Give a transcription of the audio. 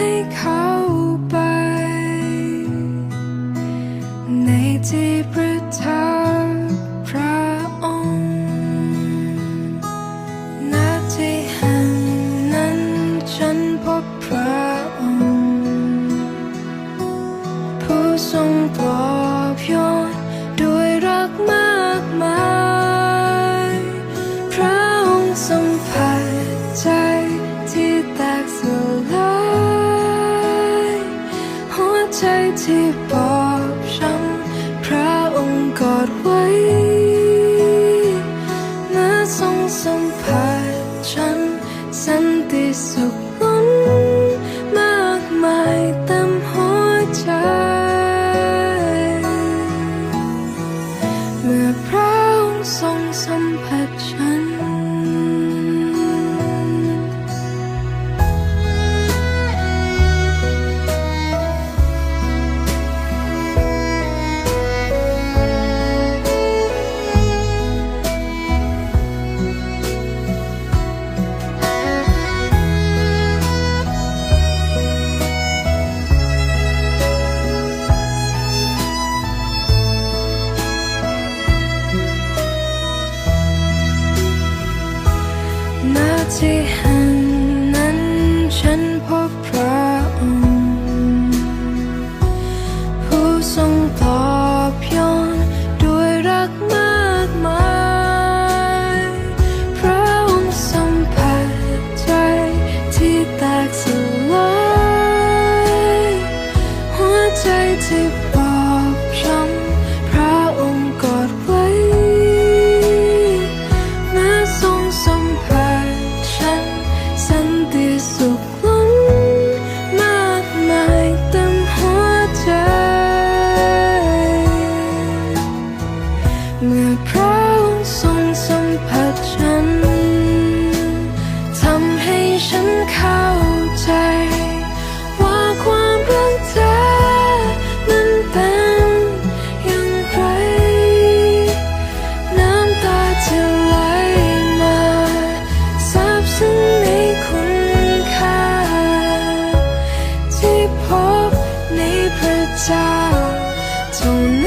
ให้เขาไป ในที่ประทับพระองค์ณทีแห่งนั้นฉันพบพระองค์ ผู้ทรงปลอบโยน ใจที่บอบช้ำพระองค์กอดไว้เมื่อทรงสัมผัสฉันสันติสุข 记恨。家，从